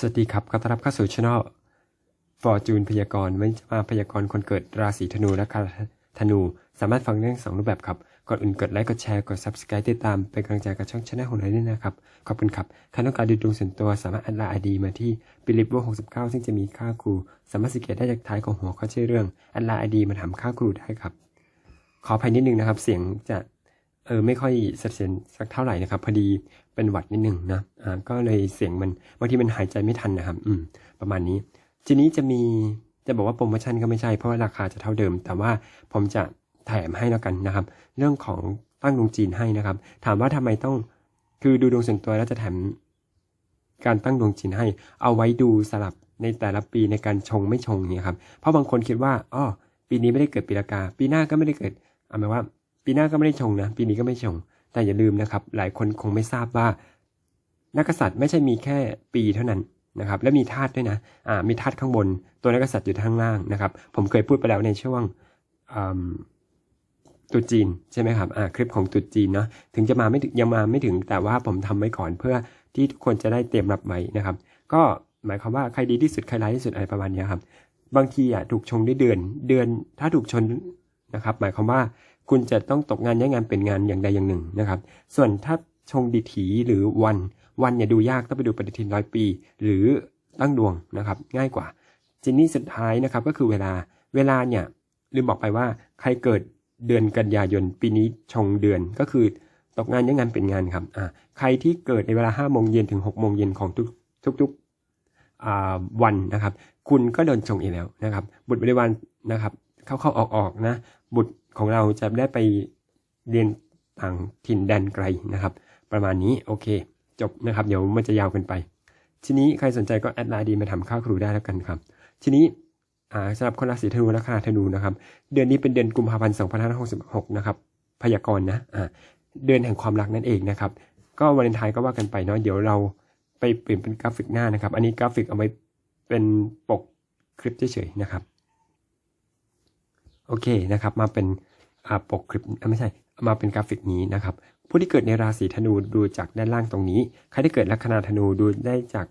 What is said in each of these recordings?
สวัสดีครับขอต้อนรับเข้าสู่ช่องฟอร์จูนพยากรณ์วันจะมาพยากรณ์คนเกิดราศีธนูและกาธนู สามารถฟังได้ทั้งสองรูปแบบครับ ก่อนอื่นกดไลค์ กดแชร์ กด subscribe ติดตาม เป็นกำลังใจกับช่องช anel ของเราด้วยนะครับ ขอบคุณครับใครต้องการดูดวงส่วนตัวสามารถแอดไลน์ไอดีมาที่บิลิฟโว69ซึ่งจะมีค่าครู สามารถสังเกตได้จากท้ายของหัวข้อชื่อเรื่องแอดไลน์ไอดีมาถามค่าครูได้ครับ ขออภัยนิดนึงนะครับ เสียงจะ เออไม่ค่อยเสถียรสักเท่าไหร่นะครับ พอดีเป็นหวัดนิดหนึ่งนะอ่าก็เลยเสียงมันบางทีมันหายใจไม่ทันนะครับ อืม ประมาณนี้ ทีนี้จะมีจะบอกว่าโปรโมชั่นก็ไม่ใช่เพราะว่าราคาจะเท่าเดิม แต่ว่าผมจะแถมให้แล้วกันนะครับ เรื่องของตั้งดวงจีนให้นะครับ ถามว่าทำไมต้องคือดูดวงส่วนตัวแล้วจะแถมการตั้งดวงจีนให้ เอาไว้ดูสลับในแต่ละปีในการชงไม่ชงเนี่ยครับเพราะบางคนคิดว่าอ๋อปีนี้ไม่ได้เกิดปีละกา ปีหน้าก็ไม่ได้เกิดเอาหมายว่า ปีหน้าก็ไม่ได้ชงนะ ปีนี้ก็ไม่ชง แต่อย่าลืมนะครับ หลายคนคงไม่ทราบว่า นักกษัตริย์ไม่ใช่มีแค่ปีเท่านั้นนะครับ และมีธาตุด้วยนะอ่ามีธาตุข้างบน ตัวนักกษัตริย์อยู่ข้างล่างนะครับ ผมเคยพูดไปแล้วในช่วงตุจีนใช่ไหมครับอ่าคลิปของตุจีนเนาะถึงจะมาไม่ถึงยังมาไม่ถึงแต่ว่าผมทำไว้ก่อนเพื่อที่ทุกคนจะได้เตรียมรับไว้นะครับ ก็หมายความว่าใครดีที่สุดใครร้ายที่สุดอะไรประมาณนี้ครับบางทีอะถูกชงด้วยเดือนเดือนถ้าถูกชนนะครับ หมายความว่า คุณจะต้องตกงานย้ายงานเป็นงานอย่างใดอย่างหนึ่งนะครับ ส่วนถ้าชงดีถีหรือวันวันเนี่ยดูยากต้องไปดูปฏิทินร้อยปี หรือตั้งดวงนะครับ ง่ายกว่าจินนี่สุดท้ายนะครับก็คือเวลาเวลาเนี่ยลืมบอกไปว่าใครเกิดเดือนกันยายนปีนี้ชงเดือนก็คือตกงานย้ายงานเป็นงานครับอ่าใครที่เกิดในเวลาห้าโมงเย็นถึงหกโมงเย็นของทุกทุกๆอ่าวันนะครับ คุณก็โดนชงอีกแล้วนะครับ บุตรบริวารนะครับ เข้าเข้าออกออกนะ บุตร ของเราจะได้ไปเรียนต่างถิ่นแดนไกลนะครับ ประมาณนี้โอเค จบนะครับ เดี๋ยวมันจะยาวเกินไป ทีนี้ใครสนใจก็แอดไลน์ดีมาทำข้าวครูได้แล้วกันครับ ทีนี้สำหรับคนราศีธนูและคาธนูนะครับ เดือนนี้เป็นเดือนกุมภาพันธ์2566นะครับพยากรณ์นะเดือนแห่งความรักนั่นเองนะครับ ก็วาเลนไทน์ก็ว่ากันไปเนาะเดี๋ยวเราไปเปลี่ยนเป็นกราฟิกหน้านะครับ อันนี้กราฟิกเอาไว้เป็นปกคลิปเฉยๆนะครับ โอเคนะครับ มาเป็น ปกคลิปไม่ใช่มาเป็นกราฟิกนี้นะครับ ผู้ที่เกิดในราศีธนูดูจากด้านล่างตรงนี้ ใครที่เกิดลัคนาธนูดูได้จาก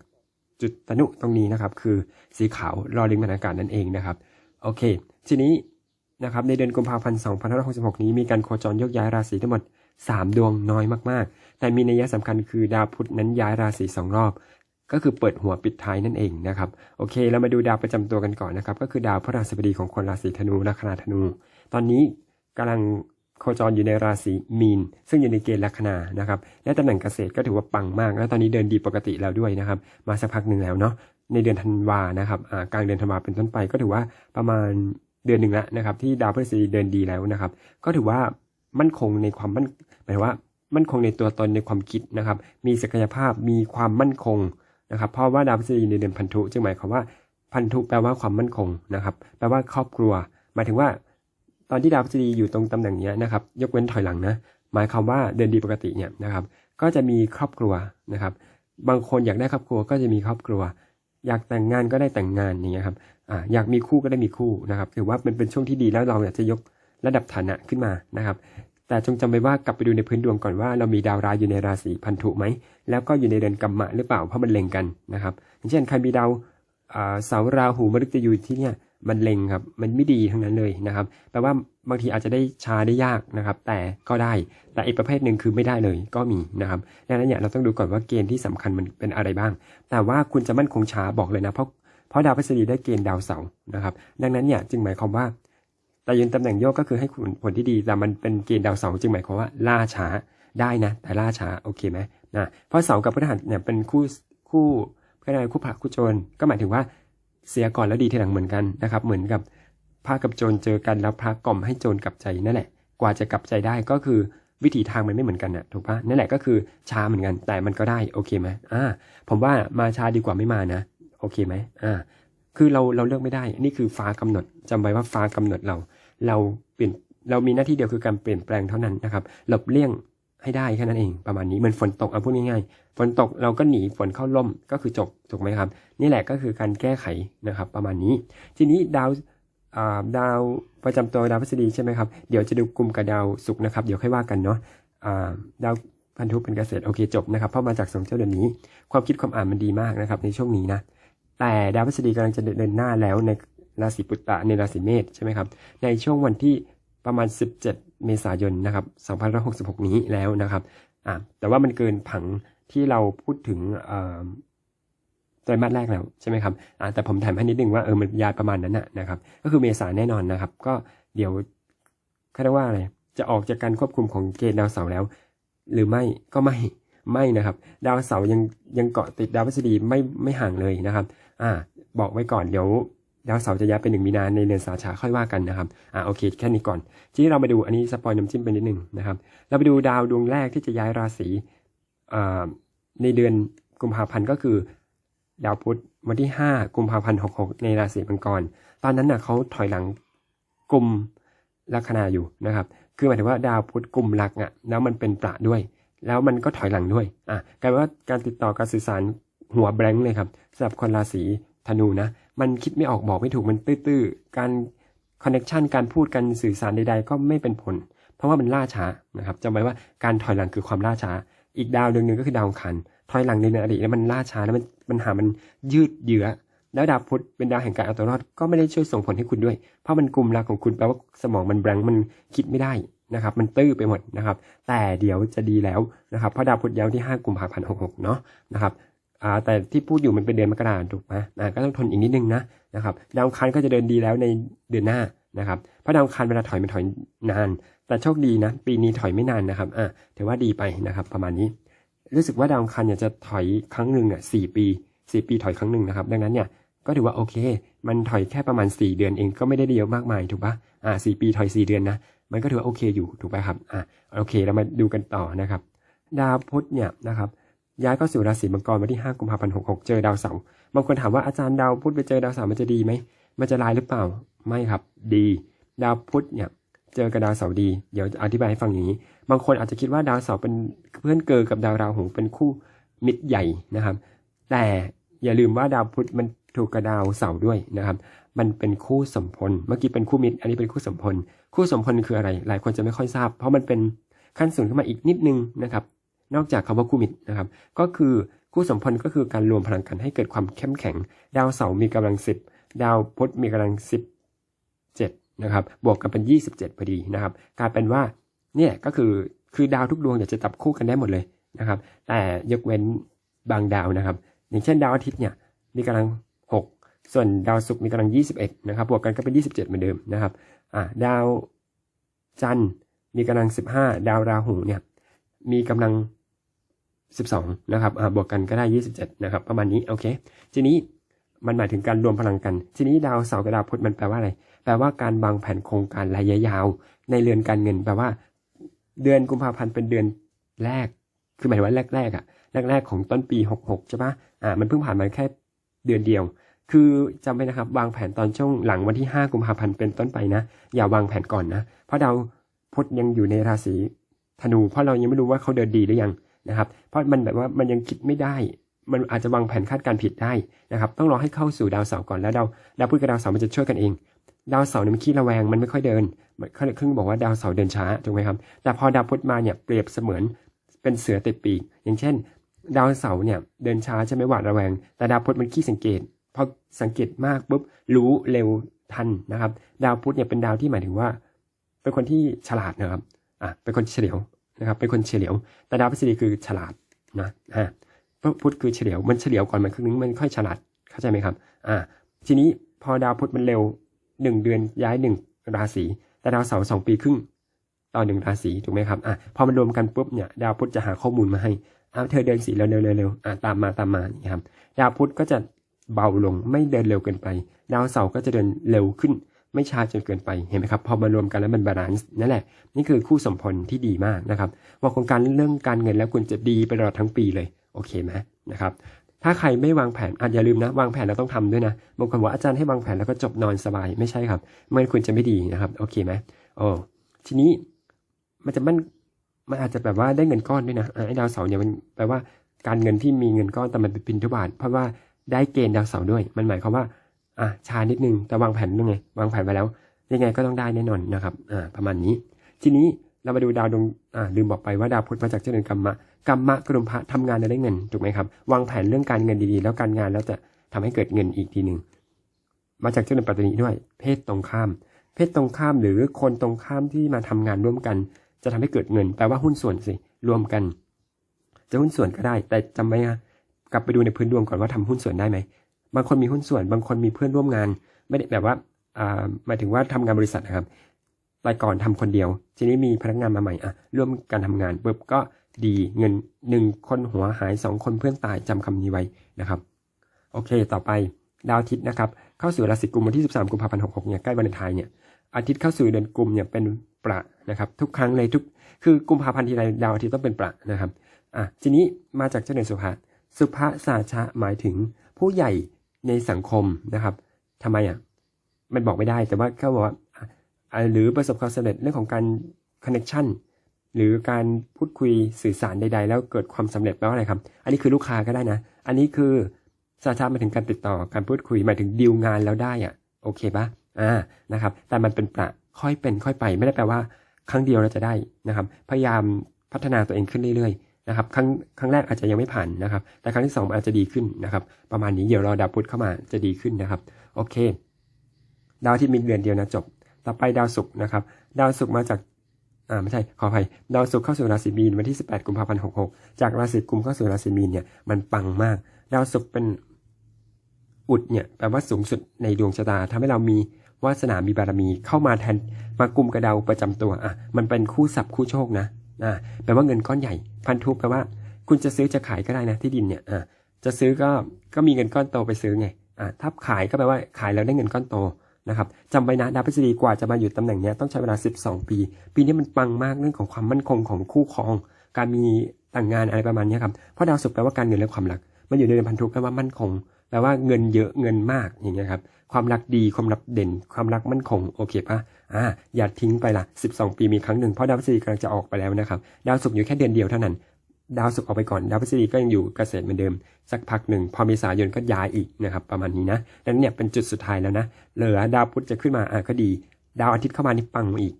จุดตนุตรงนี้นะครับ คือสีขาวรอลิงบรรยากาศนั่นเองนะครับ โอเค ทีนี้นะครับในเดือนกุมภาพันธ์ 2566 นี้มีการโคจรยกย้ายราศีทั้งหมด 3 ดวงน้อยมากๆ แต่มีนัยสำคัญคือดาวพุธนั้นย้ายราศีสองรอบ ก็คือเปิดหัวปิดท้ายนั่นเองนะครับ โอเค เรามาดูดาวประจำตัวกันก่อนนะครับ ก็คือดาวพฤหัสบดีของคนราศีธนูลัคนาธนู ตอนนี้ กำลังโคจรอยู่ในราศีมีน ซึ่งอยู่ในเกณฑ์ลัคนานะครับ และตำแหน่งเกษตรก็ถือว่าปังมาก แล้วตอนนี้เดินดีปกติแล้วด้วยนะครับ มาสักพักหนึ่งแล้วเนาะในเดือนธันวานะครับกลางเดือนธันวาเป็นต้นไปก็ถือว่าประมาณเดือนหนึ่งแล้วนะครับ ที่ดาวพฤหัสบดีเดินดีแล้วนะครับ ก็ถือว่ามั่นคงในความมั่นหมายว่า มั่นคงในตัวตนในความคิดนะครับ มีศักยภาพมีความมั่นคงนะครับเพราะว่าดาวพฤหัสบดีในเดือนพันธุจึงหมายความว่าพันธุแปลว่าความมั่นคงนะครับ แปลว่าครอบครัว หมายถึงว่า ตอนที่ดาวพฤหัสบดีอยู่ตรงตำแหน่งนี้นะครับ ยกเว้นถอยหลังนะ หมายความว่าเดินดีปกติเนี่ยนะครับ ก็จะมีครอบครัวนะครับ บางคนอยากได้ครอบครัวก็จะมีครอบครัว อยากแต่งงานก็ได้แต่งงานอย่างเงี้ยครับอ่าอยากมีคู่ก็ได้มีคู่นะครับถือว่ามันเป็นช่วงที่ดีแล้วเราอยากจะยกระดับฐานะขึ้นมานะครับ แต่จงจำไว้ว่ากลับไปดูในพื้นดวงก่อนว่าเรามีดาวร้ายอยู่ในราศีพันธุไหมแล้วก็อยู่ในเดือนกัมมะหรือเปล่าเพราะมันเล็งกันนะครับอย่างเช่นใครมีดาวเสาราหูมฤตยูที่เนี่ย มันเล็งครับ มันไม่ดีทั้งนั้นเลยนะครับ แปลว่าบางทีอาจจะได้ช้าได้ยากนะครับ แต่ก็ได้ แต่อีกประเภทหนึ่งคือไม่ได้เลยก็มีนะครับดังนั้นเนี่ยเราต้องดูก่อนว่าเกณฑ์ที่สำคัญมันเป็นอะไรบ้าง แต่ว่าคุณจะมั่นคงช้าบอกเลยนะ เพราะเพราะดาวพฤหัสบดีได้เกณฑ์ดาวเสาร์นะครับ ดังนั้นเนี่ยจึงหมายความว่า แต่ยืนตำแหน่งโยกก็คือให้คุณผลที่ดี แต่มันเป็นเกณฑ์ดาวเสาร์จึงหมายความว่าล่าช้าได้นะ แต่ล่าช้าโอเคไหมนะ เพราะเสาร์กับพฤหัสเนี่ยเป็นคู่คู่ก็ได้คู่พระคู่โจรก็หมายถึงว่า เสียก่อนแล้วดีทีหลังเหมือนกันนะครับ เหมือนกับพระกับโจรเจอกันแล้วพระกล่อมให้โจรกลับใจนั่นแหละ กว่าจะกลับใจได้ก็คือวิถีทางมันไม่เหมือนกันนะถูกปะนั่นแหละก็คือช้าเหมือนกันแต่มันก็ได้โอเคไหมอ่าผมว่ามาช้าดีกว่าไม่มานะ โอเคไหมอ่าคือเราเราเลือกไม่ได้ นี่คือฟ้ากำหนดจำไว้ว่าฟ้ากำหนดเรา เราเปลี่ยนเรามีหน้าที่เดียวคือการเปลี่ยนแปลงเท่านั้นนะครับหลบเลี่ยง ให้ได้แค่นั้นเองประมาณนี้เหมันฝนตกเอาพูดง่ายๆฝนตกเราก็หนีฝนเข้าร่มก็คือจบถูกไหมครับ นี่แหละก็คือการแก้ไขนะครับ ประมาณนี้ ทีนี้ดาวาดาวประจำตัวดาวพฤหัสบดีใช่ไหมครับเดี๋ยวจะดูกลุ่มกับดาวศุกร์นะครับเดี๋ยวค่อยว่ากันเนาะาดาวพพันธุเป็นเกษตรโอเคจบนะครับเพราะมาจากสองเจ้าเดือนนี้ ความคิดความอ่านมันดีมากนะครับในช่วงนี้นะแต่ดาวพฤษฎีกำลังจะเดินหน้าแล้วในราศีปุตตะในราศีเมษใช่ไหมครับในช่วงวันที่ประมาณ 17 เมษายนนะครับ2566 นี้แล้วนะครับอ่าแต่ว่ามันเกินผังที่เราพูดถึงไตรมาสแรกแล้วใช่ไหมครับอ่าแต่ผมถามให้นิดนึงว่าเออมันยาประมาณนั้นนะครับ ก็คือเมษาแน่นอนนะครับ ก็เดี๋ยวเขาเรียกว่าอะไรจะออกจากการควบคุมของเกณฑ์ดาวเสาร์แล้ว หรือไม่ก็ไม่ไม่นะครับ ดาวเสาร์ยังยังเกาะติดดาวพฤษฎีไม่ไม่ห่างเลยนะครับ อ่า บอกไว้ก่อนเดี๋ยว ดาวเสาร์จะย้ายไปหนึ่งมีนาในเดือนสาชาค่อยว่ากันนะครับอ่าโอเคแค่นี้ก่อน ทีนี้เรามาดูอันนี้สปอยน้ำจิ้มไปนิดหนึ่งนะครับ เราไปดูดาวดวงแรกที่จะย้ายราศีในเดือนกุมภาพันธ์ก็คือ ดาวพุธวันที่ 5 กุมภาพันธ์66 ในราศีมังกร ตอนนั้นน่ะเขาถอยหลังกลุ่มลัคนาอยู่นะครับ คือหมายถึงว่าดาวพุธกลุ่มลักอะแล้วมันเป็นประด้วย แล้วมันก็ถอยหลังด้วยอะกลายเป็นว่าการติดต่อการสื่อสารหัวแบงค์เลยครับสำหรับคนราศีธนูนะ มันคิดไม่ออกบอกไม่ถูกมันตื้อๆ การคอนเน็ชันการพูดกันสื่อสารใดๆ ก็ไม่เป็นผล เพราะว่ามันล่าช้านะครับจำไว้ว่าการถอยหลังคือความล่าช้า อีกดาวดวงหนึ่งก็คือดาวอังคารถอยหลังในอดีตแล้วมันล่าช้าแล้วมันปัญหามันยืดเยื้อแล้วดาวพุธเป็นดาวแห่งการเอาตัวรอดก็ไม่ได้ช่วยส่งผลให้คุณด้วย เพราะมันกลุ่มรักของคุณแปลว่าสมองมันแบงมันคิดไม่ได้นะครับ มันตื้อไปหมดนะครับ แต่เดี๋ยวจะดีแล้วนะครับเพราะดาวพุธย้ายวที่ 5 กุมภาพันธ์66เนาะนะครับ อ่าแต่ที่พูดอยู่มันเป็นเดือนมกราถูกไหมอ่าก็ต้องทนอีกนิดนึงนะนะครับดาวอังคารก็จะเดินดีแล้วในเดือนหน้านะครับเพราะดาวอังคารเวลาถอยมันถอยนาน แต่โชคดีนะ ปีนี้ถอยไม่นานนะครับอ่าถือว่าดีไปนะครับ ประมาณนี้ รู้สึกว่าดาวอังคารเนี่ยจะถอยครั้งหนึ่งอะสี่ปีสี่ปีถอยครั้งหนึ่งนะครับ ดังนั้นเนี่ยก็ถือว่าโอเค มันถอยแค่ประมาณ 4 เดือนเองก็ไม่ได้เยอะมากมายถูกปะอ่าสปีถอย 4 เดือนนะ มันก็ถือว่าโอเคอยู่ถูกปะครับ อ่าโอเค เรามาดูกันต่อนะครับ ดาวพุธเนี่ยนะครับ ย้ายเข้าสู่ราศีมังกรวันที่5กุมภาพันธ์66เจอดาวเสาร์บางคนถามว่าอาจารย์ดาวพุธไปเจอดาวเสาร์มันจะดีไหมมันจะลายหรือเปล่าไม่ครับ ดี ดาวพุธเนี่ยเจอกับดาวเสาร์ดี เดี๋ยวอธิบายให้ฟังอย่างนี้ บางคนอาจจะคิดว่าดาวเสาร์เป็นเพื่อนเกิดกับดาวราหูเป็นคู่มิตรใหญ่นะครับ แต่อย่าลืมว่าดาวพุธมันถูกกับดาวเสาร์ด้วยนะครับ มันเป็นคู่สมพล เมื่อกี้เป็นคู่มิตร อันนี้เป็นคู่สมพล คู่สมพลคืออะไร หลายคนจะไม่ค่อยทราบ เพราะมันเป็นขั้นสูงขึ้นมาอีกนิดนึงนะครับ นอกจากคำว่าคู่มิตรนะครับ ก็คือคู่สมพลก็คือการรวมพลังกันให้เกิดความเข้มแข็ง ดาวเสาร์มีกำลังสิบดาวพุธมีกำลังสิบเจ็ดนะครับ บวกกันเป็นยี่สิบเจ็ดพอดีนะครับกลายเป็นว่าเนี่ยก็คือคือดาวทุกดวงเนี่ยจะจับคู่กันได้หมดเลยนะครับ แต่ยกเว้นบางดาวนะครับ อย่างเช่นดาวอาทิตย์เนี่ยมีกำลัง6ส่วนดาวศุกร์มีกำลัง21นะครับ บวกกันก็เป็น27เจ็ดเหมือนเดิมนะครับอ่าดาวจันทร์มีกำลัง15ดาวราหูเนี่ยมีกำลัง 12 นะครับบวกกันก็ได้ 27 นะครับ ประมาณนี้ โอเค ทีนี้มันหมายถึงการรวมพลังกัน ทีนี้ดาวเสาร์กับดาวพุธมันแปลว่าอะไร แปลว่าการวางแผนโครงการระยะยาว ในเรือนการเงิน แปลว่า เดือนกุมภาพันธ์เป็นเดือนแรก คือหมายถึงว่าแรกๆอะ แรกๆของต้นปี 66 ใช่ปะอ่า มันเพิ่งผ่านมาแค่เดือนเดียว คือจำไว้นะครับ วางแผนตอนช่วงหลังวันที่ 5 กุมภาพันธ์เป็นต้นไปนะ อย่าวางแผนก่อนนะ เพราะดาวพุธยังอยู่ในราศีธนู เพราะเรายังไม่รู้ว่าเขาเดินดีหรือยัง นะครับ เพราะมันแบบว่ามันยังคิดไม่ได้ มันอาจจะวางแผนคาดการณ์ผิดได้นะครับ ต้องรอให้เข้าสู่ดาวเสาร์ก่อนแล้วดาวดาวพุธกับดาวเสาร์มันจะช่วยกันเอง ดาวเสาร์เนี่ยมันขี้ระแวงมันไม่ค่อยเดินเขาเลยครึ่งบอกว่าดาวเสาร์เดินช้าถูกไหมครับ แต่พอดาวพุธมาเนี่ยเปรียบเสมือนเป็นเสือติดปีก อย่างเช่น ดาวเสาร์เนี่ยเดินช้าใช่ไหมหวาดระแวง แต่ดาวพุธมันขี้สังเกตพอสังเกตมากปุ๊บรู้เร็วทันนะครับ ดาวพุธเนี่ยเป็นดาวที่หมายถึงว่า เป็นคนที่ฉลาดนะครับอะเป็นคนเฉลียว นะครับเป็นคนเฉลียว แต่ดาวพฤษฎีคือฉลาดนะฮะพุธคือเฉลียวมันเฉลียวก่อนมันครึ่งนึงมันค่อยฉลาดเข้าใจไหมครับอ่าทีนี้พอดาวพุธมันเร็วหนึ่งเดือนย้ายหนึ่งราศีแต่ดาวเสาร์สองปีครึ่งต่อหนึ่งราศีถูกไหมครับอะพอมันรวมกันปุ๊บเนี่ยดาวพุธจะหาข้อมูลมาให้อะเธอเดินสีเร็วเร็วเร็วอะตามมาตามมานี่ครับดาวพุธก็จะเบาลงไม่เดินเร็วเกินไป ดาวเสาร์ก็จะเดินเร็วขึ้น ไม่ช้าจนเกินไปเห็นไหมครับพอมารวมกันแล้วมันบาลานซ์นั่นแหละ นี่คือคู่สมพลที่ดีมากนะครับว่าโครงการเรื่องการเงินแล้วคุณจะดีไปตลอดทั้งปีเลยโอเคไหมนะครับถ้าใครไม่วางแผนอาจอย่าลืมนะ วางแผนเราต้องทำด้วยนะบางคนว่าอาจารย์ให้วางแผนแล้วก็จบนอนสบายไม่ใช่ครับมันคุณจะไม่ดีนะครับโอเคไหมโอ้ทีนี้มันจะมันมันอาจจะแบบว่าได้เงินก้อนด้วยนะอะไอ้ดาวเสาร์เนี่ยมันแปลว่าการเงินที่มีเงินก้อนแต่มันเป็นพินทุบาทเพราะว่าได้เกณฑ์ดาวเสาร์ด้วย มันหมายความว่า อะช้านิดนึงแต่วางแผนยังไง วางแผนไว้แล้ว ยังไงก็ต้องได้แน่นอนนะครับอ่าประมาณนี้ ทีนี้เรามาดูดาวดวงอ่าลืมบอกไปว่าดาวพุธมาจากเจรือนกรรมะกรรมะกรุมพระทำงานแล้วได้เงินถูกไหมครับ วางแผนเรื่องการเงินดีๆ แล้วการงานแล้วจะทำให้เกิดเงินอีกทีหนึ่งมาจากเจ้าหนึ่งปัตตานีด้วย เพศตรงข้าม เพศตรงข้ามหรือคนตรงข้ามที่มาทำงานร่วมกัน จะทำให้เกิดเงินแปลว่าหุ้นส่วนสิรวมกัน จะหุ้นส่วนก็ได้ แต่จำไว้นะกลับไปดูในพื้นดวงก่อนว่าทำหุ้นส่วนได้ไหม บางคนมีหุ้นส่วน บางคนมีเพื่อนร่วมงาน ไม่ได้แบบว่าหมายถึงว่าทำงานบริษัทนะครับแต่ก่อนทำคนเดียว ทีนี้มีพนักงานมาใหม่อะร่วมกันทำงานปุ๊บก็ดีเงินหนึ่งคนหัวหายสองคนเพื่อนตายจำคำนี้ไว้นะครับโอเค ต่อไปดาวอาทิตย์นะครับ เข้าสู่ราศีกุมวันที่ 13 กุมภาพันธ์66เนี่ยใกล้วันไทน์เนี่ยอาทิตย์เข้าสู่เดือนกุมเนี่ยเป็นประนะครับทุกครั้งเลยทุกคือกุมภาพันธ์ทีไรดาวอาทิตย์ต้องเป็นประนะครับอะทีนี้มาจากเจ้าเดือนสุภาสุภาสาชะหมายถึงผู้ใหญ่ ในสังคมนะครับทำไมอะมันบอกไม่ได้แต่ว่าเขาบอกว่าหรือประสบความสำเร็จเรื่องของการคอนเน c ชันหรือการพูดคุยสื่อสารใด ๆ แล้วเกิดความสำเร็จแปลว่าอะไรครับ อันนี้คือลูกค้าก็ได้นะ อันนี้คือสาชามาถึงการติดต่อการพูดคุยหมายถึงดีลงานแล้วได้อะโอเคปะอ่านะครับ แต่มันเป็นประค่อยเป็นค่อยไป ไม่ได้แปลว่า ครั้งเดียวเราจะได้นะครับ พยายามพัฒนาตัวเองขึ้นเรื่อยๆ นะครับครั้งครั้งแรกอาจจะยังไม่ผ่านนะครับ แต่ครั้งที่สองอาจจะดีขึ้นนะครับ ประมาณนี้เดี๋ยวรอดาวพุธเข้ามาจะดีขึ้นนะครับ โอเค ดาวที่มีเดือนเดียวนะจบ ต่อไปดาวศุกร์นะครับ ดาวศุกร์มาจากอ่าไม่ใช่ขออภัยดาวศุกร์เข้าสู่ราศีมีนวันที่ 18 กุมภาพันธ์ 66 จากราศีกุมเข้าสู่ราศีมีนเนี่ยมันปังมาก ดาวศุกร์เป็นอุดเนี่ยแปลว่าสูงสุดในดวงชะตาทำให้เรามีวาสนามีบารมีเข้ามาแทนมากุมกระดาวประจำตัวอะมันเป็นคู่ศัพท์คู่โชคนะ อ่าแปลว่าเงินก้อนใหญ่ พันธุแปลว่า คุณจะซื้อจะขายก็ได้นะที่ดินเนี่ยอ่าจะซื้อก็ก็มีเงินก้อนโตไปซื้อไงอ่าถ้าขายก็แปลว่าขายแล้วได้เงินก้อนโตนะครับจำไว้นะดาวพฤษฎีกว่าจะมาอยู่ตำแหน่งเนี้ยต้องใช้เวลา 12 ปี ปีนี้มันปังมากเรื่องของความมั่นคงของคู่ครอง การมีแต่างงานอะไรประมาณเนี้ยครับเพราะดาวศุกร์แปลว่าการเงินและความรัก มันอยู่ในเดือนพันธุแปลว่ามั่นคงแปลว่าเงินเยอะเงินมากอย่างเงี้ยครับความรักดีความรักเด่น ความรักมั่นคงโอเคปะ อ่าอย่าทิ้งไปละ12 ปีมีครั้งหนึ่งเพราะดาวพฤษฎีกำลังจะออกไปแล้วนะครับ ดาวศุกร์อยู่แค่เดือนเดียวเท่านั้น ดาวศุกร์ออกไปก่อน ดาวพฤษฎีก็ยังอยู่เกษตรเหมือนเดิม สักพักหนึ่งพอเมษายนก็ย้ายอีกนะครับประมาณนี้นะดังนั้นเนี่ยเป็นจุดสุดท้ายแล้วนะ เหลือดาวพุธจะขึ้นมาอะก็ดี ดาวอาทิตย์เข้ามานี่ปังอีก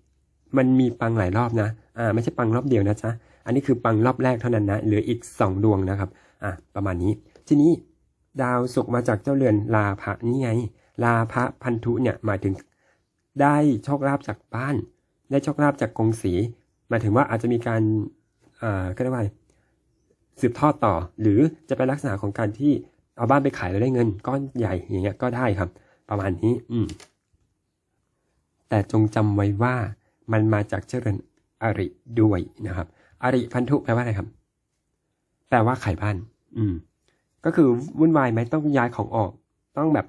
มันมีปังหลายรอบนะอ่าไม่ใช่ปังรอบเดียวนะจ๊ะอันนี้คือปังรอบแรกเท่านั้นนะเหลืออีก 2 ดวงนะครับอะประมาณนี้ ทีนี้ดาวศุกร์มาจากเจ้าเรือนลาภะนี่ไงลาภะพันธุเนี่ยหมายถึง ได้โชคลาภจากบ้าน ได้โชคลาภจากกงสีหมายถึงว่าอาจจะมีการอ่าก็เรียกว่าสืบทอดต่อ หรือจะเป็นลักษณะของการที่เอาบ้านไปขายแล้วได้เงินก้อนใหญ่อย่างเงี้ยก็ได้ครับ ประมาณนี้ อืม แต่จงจำไว้ว่ามันมาจากเจริญอริด้วยนะครับ อริพันธุแปลว่าอะไรครับ แปลว่าขายบ้าน อืม ก็คือวุ่นวายไหมต้องย้ายของออก ต้องแบบ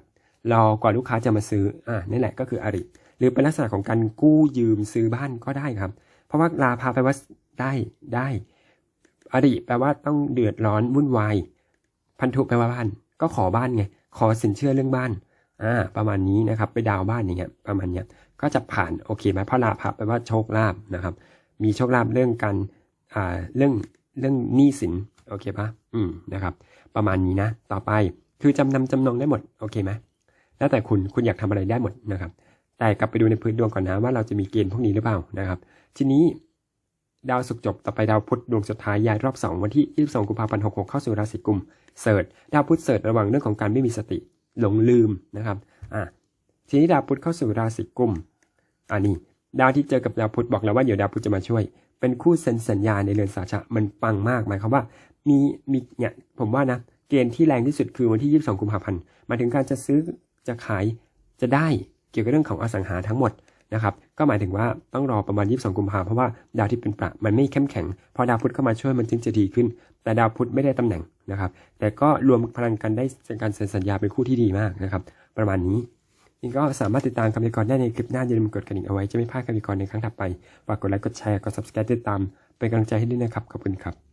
รอกว่าลูกค้าจะมาซื้อ อ่านี่แหละก็คืออริ หรือเป็นลักษณะของการกู้ยืมซื้อบ้านก็ได้ครับ เพราะว่าลาพาแปลว่าได้ได้อริแปลว่าต้องเดือดร้อนวุ่นวาย พันธุแปลว่าบ้าน ก็ขอบ้านไง ขอสินเชื่อเรื่องบ้าน อ่า ประมาณนี้นะครับ ไปดาวบ้านอย่างเงี้ย ประมาณเนี้ย ก็จะผ่านโอเคไหมเพราะลาภะแปลว่าโชคลาภนะครับ มีโชคลาภเรื่องการ อ่า เรื่อง เรื่องหนี้สิน โอเคปะอืม นะครับ ประมาณนี้นะ ต่อไป คือจำนำจำนองได้หมด โอเคไหมแล้วแต่คุณ คุณอยากทำอะไรได้หมดนะครับ แต่กลับไปดูในพื้นดวงก่อนนะว่าเราจะมีเกณฑ์พวกนี้หรือเปล่านะครับ ทีนี้ดาวศุกร์จบต่อไปดาวพุธดวงสุดท้ายย้ายรอบ 2 วันที่ 22 กุมภาพันธ์ 66 เข้าสู่ราศีกุมเสิร์ชดาวพุธเสิร์ชระว่างเรื่องของการไม่มีสติ หลงลืมนะครับอะทีนี้ดาวพุธเข้าสู่ราศีกุมอ่านี่ดาวที่เจอกับดาวพุธบอกแล้วว่าเดี๋ยวดาวพุธจะมาช่วย เป็นคู่เซ็นสัญญาในเรือนสาชะมันปังมากหมายความว่า มีมีเนี่ยผมว่านะเกณฑ์ที่แรงที่สุดคือวันที่ 22 กุมภาพันธ์มาถึงการจะซื้อจะขายจะได้ เกี่ยวกับเรื่องของอสังหาทั้งหมดนะครับ ก็หมายถึงว่าต้องรอประมาณ 22 กุมภาเพราะว่าดาวที่เป็นประมันไม่เข้มแข็ง พอดาวพุธเข้ามาช่วยมันจึงจะดีขึ้น แต่ดาวพุธไม่ได้ตำแหน่งนะครับ แต่ก็รวมพลังกันได้การเซ็นสัญญาเป็นคู่ที่ดีมากนะครับ ประมาณนี้นี่ก็สามารถติดตามคำพยากรณ์ได้ในคลิปหน้าอย่าลืมกดกระดิ่งเอาไว้จะไม่พลาดคำพยากรณ์ในครั้งถัดไป ฝากกดไลค์ กดแชร์ กด subscribe ติดตาม เป็นกำลังใจให้ด้วยนะครับ ขอบคุณครับ